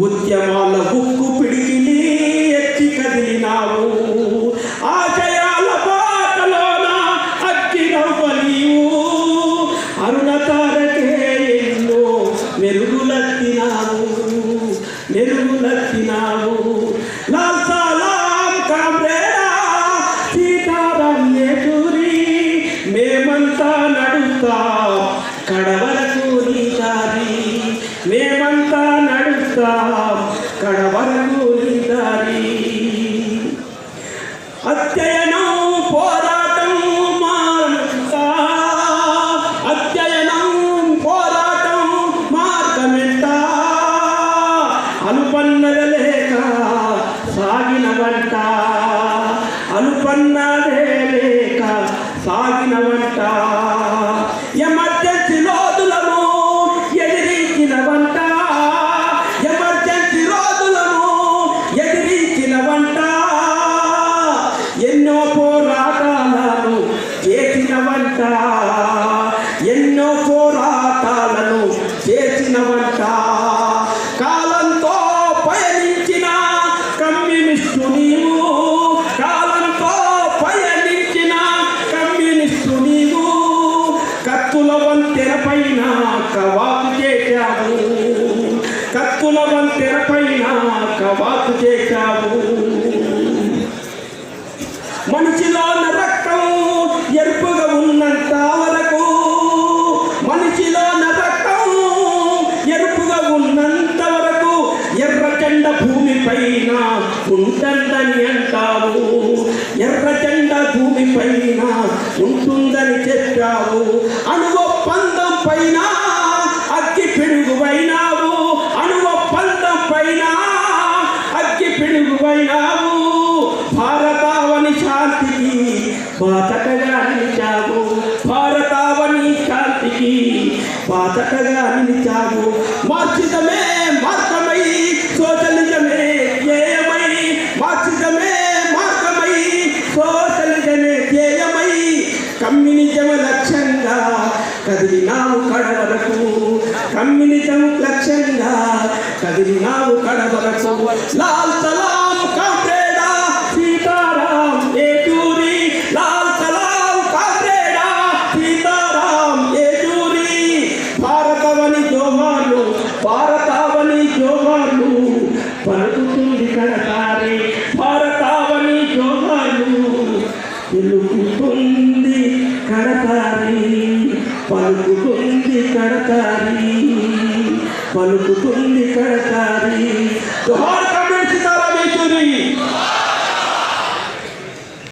ఉద్యమాల ఉక్కు పిడికిలి ఎత్తి కదిలినావు. ఆశయాల బాటలోన అగ్గిరవ్వ నీవు అరుణతారకే ఎన్నో మెరుగులత్తినావు. మెరుగులెత్తినావు. లాల్ సలాం కామ్రేడా సీతారాం నేటూరి మేమంతా నడుస్తా. కడవరకు నీ దారి మేమంతా నడుస్తా కడవరకు నీ దారి పోరాటం మార్గ పోరాటం మార్గమెంట అనుపన్నద లేక సాగిన వంట అనుపన్నదే లేక సాగిన వంట తెరపైన కవాతు చేశావు. కత్తుల వంతెరపైన కవాతు చేశావు. మనిషిలో రక్తం ఎరుపుగా ఉన్నంత వరకు మనిషిలో రక్తం ఎరుపుగా ఉన్నంత వరకు ఎర్రచండ భూమి పైన ఉంటుందని అంటావు. ఎర్రచండ భూమి పైన ఉంటుందని చెప్పావు. అణువొప్పందం పైన అగ్గి పిడుగువైనావు అణువొప్పందం పైన అగ్గి పిడుగువైనావు భారతావని శాంతికి బాతకగా నిలిచావు. భారతావని శాంతికి బాతకగా నిలిచావు. మార్చితమే కమ్యూనిజం లక్ష్యంగా కదిలినావు కడవరకు లాల్ పలుకుతుంది కడతారి పలుకుతుంది కడతారి.